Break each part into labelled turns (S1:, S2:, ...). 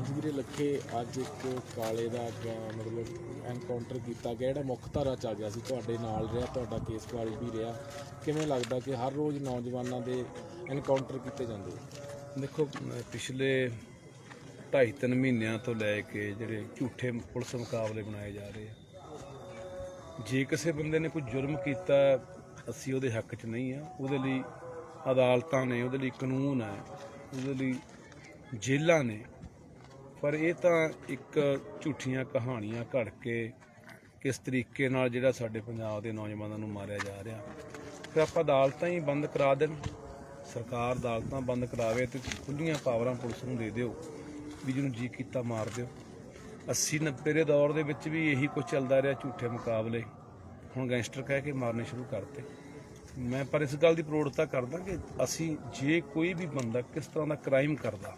S1: ਵੀਰੇ, ਲੱਖੇ ਅੱਜ ਇੱਕ ਕਾਲੇ ਦਾ ਗ- ਮਤਲਬ ਐਨਕਾਊਂਟਰ ਕੀਤਾ ਗਿਆ, ਜਿਹੜਾ ਮੁੱਖ ਧਾਰਾ ਚ ਆ ਗਿਆ ਸੀ, ਤੁਹਾਡੇ ਨਾਲ ਰਿਹਾ, ਤੁਹਾਡਾ ਕੇਸ ਫਾਈਲ ਵੀ ਰਿਹਾ। ਕਿਵੇਂ ਲੱਗਦਾ ਕਿ ਹਰ ਰੋਜ਼ ਨੌਜਵਾਨਾਂ ਦੇ ਐਨਕਾਊਂਟਰ ਕੀਤੇ ਜਾਂਦੇ
S2: ਦੇਖੋ ਅਹ ਪਿਛਲੇ 2.5-3 ਮਹੀਨਿਆਂ ਤੋਂ ਲੈ ਕੇ ਜਿਹੜੇ ਝੂਠੇ ਪੁਲਿਸ ਮੁਕਾਬਲੇ ਬਣਾਏ ਜਾ ਰਹੇ ਆ, ਜੇ ਕਿਸੇ ਬੰਦੇ ਨੇ ਕੋਈ ਜੁਰਮ ਕੀਤਾ, ਅਸੀਂ ਉਹਦੇ ਹੱਕ 'ਚ ਨਹੀਂ ਆ। ਉਹਦੇ ਲਈ ਅਦਾਲਤਾਂ ਨੇ, ਉਹਦੇ ਲਈ ਕਾਨੂੰਨ ਹੈ ਉਹਦੇ ਲਈ ਜੇਲ੍ਹਾਂ ਨੇ ਪਰ ਇਹ ਤਾਂ ਇੱਕ ਝੂਠੀਆਂ ਕਹਾਣੀਆਂ ਘੜ ਕੇ ਕਿਸ ਤਰੀਕੇ ਨਾਲ ਜਿਹੜਾ ਸਾਡੇ ਪੰਜਾਬ ਦੇ ਨੌਜਵਾਨਾਂ ਨੂੰ ਮਾਰਿਆ ਜਾ ਰਿਹਾ। ਫਿਰ ਆਪਾਂ ਅਦਾਲਤਾਂ ਹੀ ਬੰਦ ਕਰਾ ਦੇਣ। ਸਰਕਾਰ ਅਦਾਲਤਾਂ ਬੰਦ ਕਰਾਵੇ ਤੇ ਖੁੱਲੀਆਂ ਪਾਵਰਾਂ ਪੁਲਿਸ ਨੂੰ ਦੇ ਦਿਓ। ਵੀ ਜਿਹਨੂੰ ਜੀ ਕੀਤਾ ਮਾਰ ਦਿਓ। 80 90 ਦੇ ਦੌਰ ਦੇ ਵਿੱਚ ਵੀ ਇਹੀ ਕੁਝ ਚੱਲਦਾ ਰਿਹਾ ਝੂਠੇ ਮੁਕਾਬਲੇ। ਹੁਣ ਗੈਂਗਸਟਰ ਕਹਿ ਕੇ ਮਾਰਨੇ ਸ਼ੁਰੂ ਕਰਤੇ। ਮੈਂ ਪਰ ਇਸ ਗੱਲ ਦੀ ਪ੍ਰੋੜਤਾ ਕਰਦਾ ਕਿ ਅਸੀਂ ਜੇ ਕੋਈ ਵੀ ਬੰਦਾ ਕਿਸ ਤਰ੍ਹਾਂ ਦਾ ਕ੍ਰਾਈਮ ਕਰਦਾ,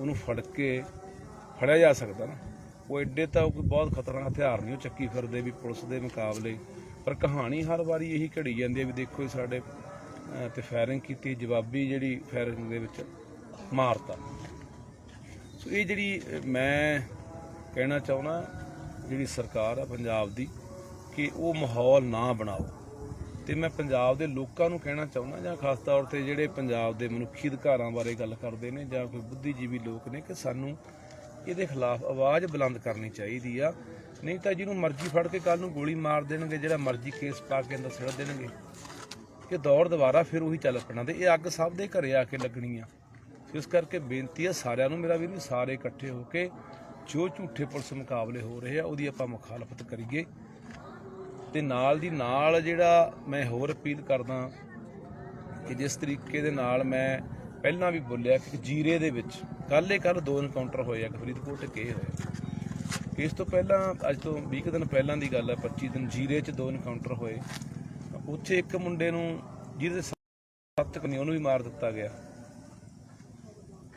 S2: ਉਹਨੂੰ ਫੜ ਕੇ ਫੜਿਆ ਜਾ ਸਕਦਾ ਨਾ। ਉਹ ਐਡੇ ਤਾਂ ਕੋਈ ਬਹੁਤ ਖਤਰਨਾਕ ਹਥਿਆਰ ਨਹੀਂ ਉਹ ਚੱਕੀ ਫਿਰਦੇ ਵੀ ਪੁਲਿਸ ਦੇ ਮੁਕਾਬਲੇ। ਪਰ ਕਹਾਣੀ ਹਰ ਵਾਰੀ ਇਹੀ ਘੜੀ ਜਾਂਦੀ ਹੈ ਵੀ ਦੇਖੋ ਇਹ ਸਾਡੇ ਅਹ, ਤੇ ਫਾਇਰਿੰਗ ਕੀਤੀ ਜਵਾਬੀ ਜਿਹੜੀ ਫਾਇਰਿੰਗ ਦੇ ਵਿੱਚ ਮਾਰਤਾ। ਸੋ ਇਹ ਜਿਹੜੀ ਮੈਂ ਕਹਿਣਾ ਚਾਹੁੰਦਾ ਜਿਹੜੀ ਸਰਕਾਰ ਆ ਪੰਜਾਬ ਦੀ ਕਿ ਉਹ ਮਾਹੌਲ ਨਾ ਬਣਾਓ। ਤੇ ਮੈਂ ਪੰਜਾਬ ਦੇ ਲੋਕਾਂ ਨੂੰ ਕਹਿਣਾ ਚਾਹੁੰਦਾ ਜਾਂ ਖਾਸ ਤੌਰ ਤੇ ਜਿਹੜੇ ਪੰਜਾਬ ਦੇ ਮਨੁੱਖੀ ਅਧਿਕਾਰਾਂ ਬਾਰੇ ਗੱਲ ਕਰਦੇ ਨੇ ਜਾਂ ਕੋਈ ਬੁੱਧੀਜੀਵੀ ਲੋਕ ਨੇ ਕਿ ਸਾਨੂੰ ਇਹਦੇ ਖਿਲਾਫ ਆਵਾਜ਼ ਬੁਲੰਦ ਕਰਨੀ ਚਾਹੀਦੀ ਆ। ਨਹੀਂ ਤਾਂ ਜਿਹਨੂੰ ਮਰਜ਼ੀ ਫੜ ਕੇ ਕੱਲ ਨੂੰ ਗੋਲੀ ਮਾਰ ਦੇਣਗੇ, ਜਿਹੜਾ ਮਰਜ਼ੀ ਕੇਸ ਪਾ ਕੇ ਅੰਦਰ ਸਿੱਟ ਦੇਣਗੇ। ਕਿ ਦੌਰ ਦੁਬਾਰਾ ਫਿਰ ਉਹੀ ਚੱਲ ਪੈਣਾ ਤੇ ਇਹ ਅੱਗ ਸਭ ਦੇ ਘਰੇ ਆ ਕੇ ਲੱਗਣੀ ਆ। ਇਸ ਕਰਕੇ ਬੇਨਤੀ ਆ ਸਾਰਿਆਂ ਨੂੰ, ਮੇਰਾ ਵੀ ਸਾਰੇ ਇਕੱਠੇ ਹੋ ਕੇ ਜੋ ਝੂਠੇ ਪੁਲਿਸ ਮੁਕਾਬਲੇ ਹੋ ਰਹੇ ਆ, ਉਹਦੀ ਆਪਾਂ ਮੁਖਾਲਫਤ ਕਰੀਏ। ਤੇ ਨਾਲ ਦੀ ਨਾਲ ਜਿਹੜਾ ਮੈਂ ਹੋਰ ਅਪੀਲ ਕਰਦਾ ਕਿ ਜਿਸ ਤਰੀਕੇ ਦੇ ਨਾਲ ਮੈਂ ਪਹਿਲਾਂ ਵੀ ਬੋਲਿਆ ਕਿ ਜੀਰੇ ਦੇ ਵਿੱਚ ਕੱਲ ਕੱਲ੍ਹ ਕੱਲ ਦੋ ਐਨਕਾਊਂਟਰ ਹੋਏ ਆ ਫਰੀਦਕੋਟ ਕੇ ਹੋਇਆ। ਇਸ ਤੋਂ ਪਹਿਲਾਂ, ਅੱਜ ਤੋਂ 20 ਕੁ ਦਿਨ ਪਹਿਲਾਂ ਦੀ ਗੱਲ ਹੈ 25 ਦਿਨ ਜੀਰੇ 'ਚ ਦੋ ਐਨਕਾਊਂਟਰ ਹੋਏ। ਉੱਥੇ ਇੱਕ ਮੁੰਡੇ ਨੂੰ, ਜਿਹਦੇ ਸੱਤ ਕਨੀ ਉਹਨੂੰ ਵੀ ਮਾਰ ਦਿੱਤਾ ਗਿਆ।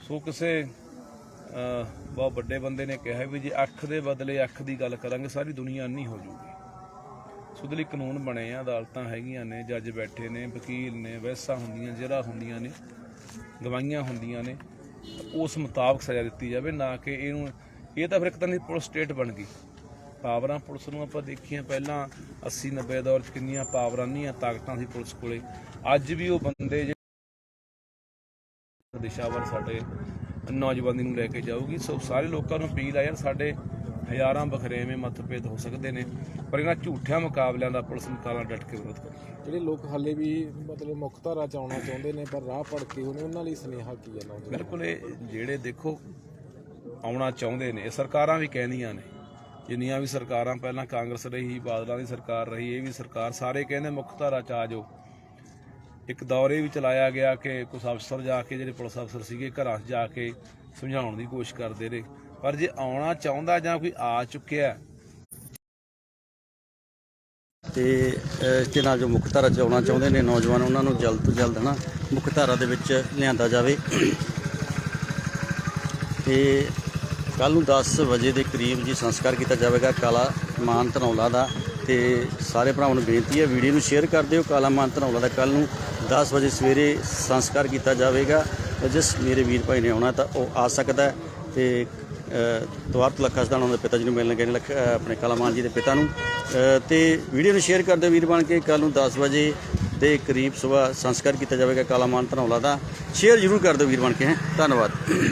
S2: ਸੋ ਕਿਸੇ ਬਹੁਤ ਵੱਡੇ ਬੰਦੇ ਨੇ ਕਿਹਾ ਵੀ ਜੇ ਅੱਖ ਦੇ ਬਦਲੇ ਅੱਖ ਦੀ ਗੱਲ ਕਰਾਂਗੇ, ਸਾਰੀ ਦੁਨੀਆ ਅੰਨੀ ਹੋ ਜਾਊਗੀ ਸੋ ਉਹਦੇ ਲਈ ਕਾਨੂੰਨ ਬਣੇ ਆ, ਅਦਾਲਤਾਂ ਹੈਗੀਆਂ ਨੇ, ਜੱਜ ਬੈਠੇ ਨੇ, ਵਕੀਲ ਨੇ, ਵੈਸਾ ਹੁੰਦੀਆਂ ਜਿਹੜਾ ਹੁੰਦੀਆਂ ਨੇ। ਗਵਾਹੀਆਂ ਹੁੰਦੀਆਂ ਨੇ ਉਸ ਮੁਤਾਬਕ ਸਜ਼ਾ ਦਿੱਤੀ ਜਾਵੇ, ਨਾ ਕਿ ਇਹਨੂੰ, ਇਹ ਤਾਂ ਫਿਰ ਇੱਕ ਤਰ੍ਹਾਂ ਦੀ ਪੁਲਿਸ ਸਟੇਟ ਬਣ ਗਈ। ਪਾਵਰਾਂ ਪੁਲਿਸ ਨੂੰ ਆਪਾਂ ਦੇਖੀਆਂ ਪਹਿਲਾਂ 80 90 ਦੌਰ 'ਚ ਕਿੰਨੀਆਂ ਪਾਵਰਾਂ ਨਹੀਂ ਤਾਕਤਾਂ ਸੀ ਪੁਲਿਸ ਕੋਲੇ। ਅੱਜ ਵੀ ਉਹ ਬੰਦੇ ਜਿਹੜੇ ਦਿਸ਼ਾ ਸਾਡੇ ਨੌਜਵਾਨੀ ਨੂੰ ਲੈ ਕੇ ਜਾਊਗੀ, ਸੋ ਸਾਰੇ ਲੋਕਾਂ ਨੂੰ ਅਪੀਲ ਆ ਯਾਰ, ਸਾਡੇ ਹਜ਼ਾਰਾਂ ਬਖਰੇਵੇਂ ਮਤਭੇਦ ਹੋ ਸਕਦੇ ਨੇ ਪਰ ਇਹਨਾਂ ਝੂਠਿਆਂ ਮੁਕਾਬਲਿਆਂ ਦਾ ਪੁਲਿਸ ਮੁਕਾਬਲਾ ਡਟ ਕੇ ਵਿਰੋਧ ਕਰੀਏ
S1: ਜਿਹੜੇ ਲੋਕ ਹਾਲੇ ਵੀ ਮਤਲਬ ਮੁੱਖ ਧਾਰਾ ਚ ਆਉਣਾ ਚਾਹੁੰਦੇ ਨੇ ਪਰ ਰਾਹ ਭੜਕੇ ਹੋਣੇ ਉਹਨਾਂ ਲਈ ਸੁਨੇਹਾ ਕੀ ਹੈ ਨੌਜਵਾਨ
S2: ਬਿਲਕੁਲ ਇਹ ਜਿਹੜੇ ਦੇਖੋ ਆਉਣਾ ਚਾਹੁੰਦੇ ਨੇ ਇਹ ਸਰਕਾਰਾਂ ਵੀ ਕਹਿੰਦੀਆਂ ਨੇ ਜਿੰਨੀਆਂ ਵੀ ਸਰਕਾਰਾਂ ਪਹਿਲਾਂ ਕਾਂਗਰਸ ਰਹੀ ਬਾਦਲਾਂ ਦੀ ਸਰਕਾਰ ਰਹੀ ਇਹ ਵੀ ਸਰਕਾਰ ਸਾਰੇ ਕਹਿੰਦੇ ਮੁੱਖ ਧਾਰਾ ਚ ਆ ਜਾਓ। ਇੱਕ ਦੌਰ ਵੀ ਚਲਾਇਆ ਗਿਆ ਕਿ ਕੁਝ ਅਫਸਰ ਜਾ ਕੇ ਜਿਹੜੇ ਪੁਲਿਸ ਅਫਸਰ ਸੀਗੇ ਘਰਾਂ 'ਚ ਜਾ ਕੇ ਸਮਝਾਉਣ ਦੀ ਕੋਸ਼ਿਸ਼ ਕਰਦੇ ਰਹੇ। ਪਰ ਜੇ ਆਉਣਾ ਚਾਹੁੰਦਾ ਜਾਂ ਕੋਈ ਆ ਚੁੱਕਿਆ
S3: ਤੇ ਇਸ ਦੇ ਨਾਲ ਜੋ ਮੁੱਖ ਧਾਰਾ 'ਚ ਆਉਣਾ ਚਾਹੁੰਦੇ ਨੇ ਨੌਜਵਾਨ, ਉਹਨਾਂ ਨੂੰ ਜਲਦ ਤੋਂ ਜਲਦ ਨਾ ਮੁੱਖ ਧਾਰਾ ਦੇ ਵਿੱਚ ਲਿਆਂਦਾ ਜਾਵੇ। ਤੇ ਕੱਲ ਨੂੰ 10 ਵਜੇ ਦੇ ਕਰੀਬ ਜੀ ਸੰਸਕਾਰ ਕੀਤਾ ਜਾਵੇਗਾ ਕਾਲਾ ਮਾਨ ਧਨੌਲਾ ਦਾ। ਤੇ ਸਾਰੇ ਭਰਾਵਾਂ ਨੂੰ ਬੇਨਤੀ ਹੈ, ਵੀਡੀਓ ਨੂੰ ਸ਼ੇਅਰ ਕਰ ਦਿਓ ਕਾਲਾ ਮਾਨ ਧਨੌਲਾ ਦਾ। ਕੱਲ ਨੂੰ 10 ਵਜੇ ਸਵੇਰੇ ਸੰਸਕਾਰ ਕੀਤਾ ਜਾਵੇਗਾ। ਜਿਸ ਮੇਰੇ ਵੀਰ ਭਾਈ ਨੇ ਆਉਣਾ ਤਾਂ ਉਹ ਆ ਸਕਦਾ ਹੈ। ਤੇ ਦਵਾਰਤ ਲੱਖਾ ਸਦਾਨ ਉਹਨਾਂ ਦੇ ਪਿਤਾ ਜੀ ਨੂੰ ਮਿਲਣ ਗਏ ਨੇ ਲੱਖ ਅਹ, ਆਪਣੇ ਕਾਲਾਮਾਨ ਜੀ ਦੇ ਪਿਤਾ ਨੂੰ। ਅਹ, ਤੇ ਵੀਡੀਓ ਨੂੰ ਸ਼ੇਅਰ ਕਰ ਦਿਓ ਵੀਰ ਬਣ ਕੇ ਕੱਲ ਨੂੰ 10 ਵਜੇ ਦੇ ਕਰੀਬ ਸਵੇਰ ਸੰਸਕਾਰ ਕੀਤਾ ਜਾਵੇਗਾ ਕਾਲਾਮਾਨ ਧਨੌਲਾ ਦਾ। ਸ਼ੇਅਰ ਜ਼ਰੂਰ ਕਰ ਦਿਓ ਵੀਰ ਬਣ ਕੇ ਹੈਂ। ਧੰਨਵਾਦ।